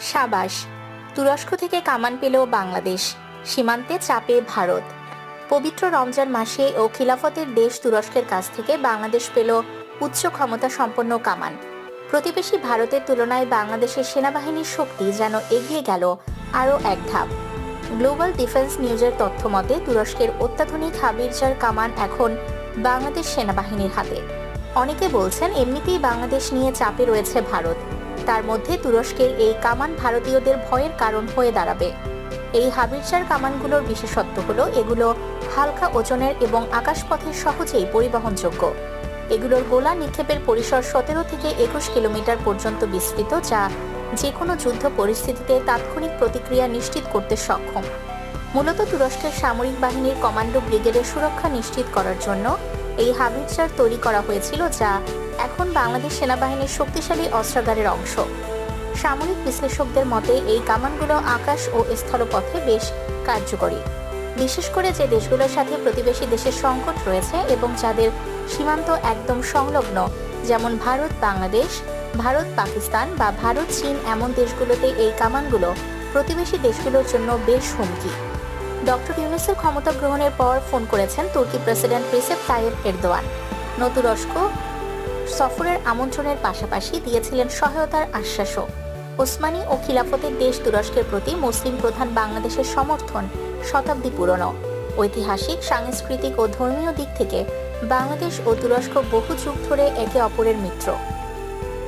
সাবাস, তুরস্ক থেকে কামান পেল বাংলাদেশ, সীমান্তে চাপে ভারত। পবিত্র রমজান মাসে ও খিলাফতের দেশ তুরস্কের কাছ থেকে বাংলাদেশ পেল উচ্চ ক্ষমতা সম্পন্ন কামান। প্রতিবেশী ভারতের তুলনায় বাংলাদেশের সেনাবাহিনীর শক্তি যেন এগিয়ে গেল আরও এক ধাপ। গ্লোবাল ডিফেন্স নিউজের তথ্য মতে, তুরস্কের অত্যাধুনিক হাবিরজার কামান এখন বাংলাদেশ সেনাবাহিনীর হাতে। অনেকে বলছেন, এমনিতেই বাংলাদেশ নিয়ে চাপে রয়েছে ভারত। তার মধ্যে তুরস্কের এই কামান ভারতীয়দের ভয়ের কারণ হয়ে দাঁড়াবে। এই হাবিরসার কামানগুলোর বিশেষত্ব হলো এগুলো হালকা ওজনের এবং আকাশপথে সহজেই পরিবহনযোগ্য। এগুলোর গোলা নিক্ষেপের পরিসর সতেরো থেকে একুশ কিলোমিটার পর্যন্ত বিস্তৃত, যা যে কোনো যুদ্ধ পরিস্থিতিতে তাৎক্ষণিক প্রতিক্রিয়া নিশ্চিত করতে সক্ষম। মূলত তুরস্কের সামরিক বাহিনীর কমান্ডো ব্রিগেডের সুরক্ষা নিশ্চিত করার জন্য এই হাবিরচার তৈরি করা হয়েছিল যা এখন বাংলাদেশ সেনাবাহিনীর শক্তিশালী অস্ত্রাগারের অংশ। সামরিক বিশ্লেষকদের মতে, এই কামানগুলো আকাশ ও স্থলপথে বেশ কার্যকরী। বিশেষ করে যে দেশগুলোর সাথে প্রতিবেশী দেশের সংকট রয়েছে এবং যাদের সীমান্ত একদম সংলগ্ন, যেমন ভারত, বাংলাদেশ, ভারত, পাকিস্তান বা ভারত, চীন, এমন দেশগুলোতে এই কামানগুলো প্রতিবেশী দেশগুলোর জন্য বেশ হুমকি। ডক্টর ইউনুসের ক্ষমতা গ্রহণের পর ফোন করেছেন তুর্কি প্রেসিডেন্ট রিসেপ তাইয়েব এরদোয়ান। নতুরস্ক সফরের আমন্ত্রণের পাশাপাশি দিয়েছিলেন সহায়তার আশ্বাসও। ওসমানী ও খিলাফতের দেশ তুরস্কের প্রতি মুসলিম প্রধান বাংলাদেশের সমর্থন শতাব্দী পুরনো। ঐতিহাসিক, সাংস্কৃতিক ও ধর্মীয় দিক থেকে বাংলাদেশ ও তুরস্ক বহু যুগ ধরে একে অপরের মিত্র।